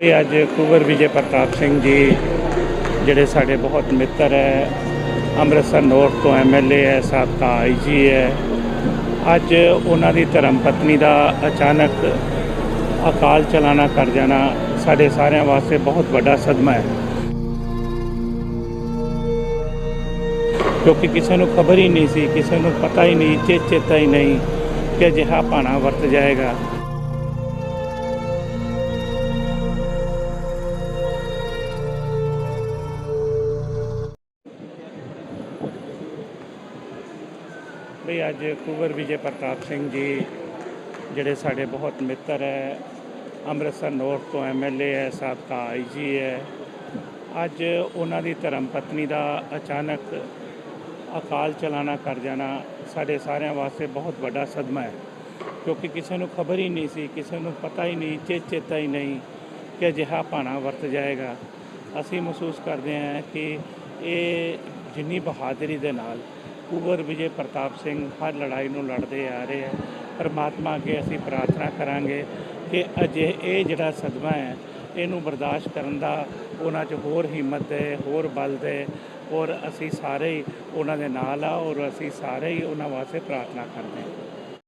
ਇਹ ਅੱਜ ਕੁਵਰ ਵਿਜੇ ਪ੍ਰਤਾਪ ਸਿੰਘ ਜੀ, ਜਿਹੜੇ ਸਾਡੇ ਬਹੁਤ ਮਿੱਤਰ ਹੈ, ਅੰਮ੍ਰਿਤਸਰ ਨੌਰਥ ਤੋਂ ਐਮਐਲਏ ਹੈ, ਸਾਬਕਾ ਆਈਜੀ ਹੈ। ਅੱਜ ਉਹਨਾਂ ਦੀ ਧਰਮ ਪਤਨੀ ਦਾ ਅਚਾਨਕ ਅਕਾਲ ਚਲਾਣਾ ਕਰ ਜਾਣਾ ਸਾਡੇ ਸਾਰਿਆਂ ਵਾਸਤੇ ਬਹੁਤ ਵੱਡਾ ਸਦਮਾ ਹੈ। ਕਿਉਂਕਿ ਕਿਸੇ ਨੂੰ ਖਬਰ ਹੀ ਨਹੀਂ ਸੀ, ਕਿਸੇ ਨੂੰ ਪਤਾ ਹੀ ਨਹੀਂ ਚੇ ਚੇਤਾ ਹੀ ਨਹੀਂ ਕਿ ਅਜਿਹਾ ਭਾਣਾ ਵਰਤ ਜਾਏਗਾ। ਵੀ ਅੱਜ ਕੁਵਰ ਵਿਜੇ ਪ੍ਰਤਾਪ ਸਿੰਘ ਜੀ, ਜਿਹੜੇ ਸਾਡੇ ਬਹੁਤ ਮਿੱਤਰ ਹੈ, ਅੰਮ੍ਰਿਤਸਰ ਨੌਰਥ ਤੋਂ ਐਮਐਲਏ ਹੈ, ਸਾਬਕਾ ਆਈਜੀ ਹੈ। ਅੱਜ ਉਹਨਾਂ ਦੀ ਧਰਮ ਪਤਨੀ ਦਾ ਅਚਾਨਕ ਅਕਾਲ ਚਲਾਣਾ ਕਰ ਜਾਣਾ ਸਾਡੇ ਸਾਰਿਆਂ ਵਾਸਤੇ ਬਹੁਤ ਵੱਡਾ ਸਦਮਾ ਹੈ। ਕਿਉਂਕਿ ਕਿਸੇ ਨੂੰ ਖਬਰ ਹੀ ਨਹੀਂ ਸੀ, ਕਿਸੇ ਨੂੰ ਪਤਾ ਹੀ ਨਹੀਂ, ਚੇ ਚੇਤਾ ਹੀ ਨਹੀਂ ਕਿ ਅਜਿਹਾ ਭਾਣਾ ਵਰਤ ਜਾਏਗਾ। ਅਸੀਂ ਮਹਿਸੂਸ ਕਰਦੇ ਹਾਂ ਕਿ ਇਹ ਜਿੰਨੀ ਬਹਾਦਰੀ ਦੇ ਨਾਲ ਕੁਵਰ ਵਿਜੇ ਪ੍ਰਤਾਪ ਸਿੰਘ ਹਰ ਲੜਾਈ ਨੂੰ ਲੜਦੇ ਆ ਰਹੇ ਹੈ ਪਰਮਾਤਮਾ ਅੱਗੇ ਅਸੀਂ ਪ੍ਰਾਰਥਨਾ ਕਰਾਂਗੇ ਕਿ ਅਜੇ ਇਹ ਜਿਹੜਾ ਸਦਮਾ ਹੈ, ਇਹਨੂੰ ਬਰਦਾਸ਼ਤ ਕਰਨ ਦਾ ਉਹਨਾਂ 'ਚ ਹੋਰ ਹਿੰਮਤ ਦੇ ਹੋਰ ਬਲ ਦੇ ਔਰ ਅਸੀਂ ਸਾਰੇ ਹੀ ਉਹਨਾਂ ਦੇ ਨਾਲ ਆ ਔਰ ਅਸੀਂ ਸਾਰੇ ਹੀ ਉਹਨਾਂ ਵਾਸਤੇ ਪ੍ਰਾਰਥਨਾ ਕਰਦੇ ਹਾਂ।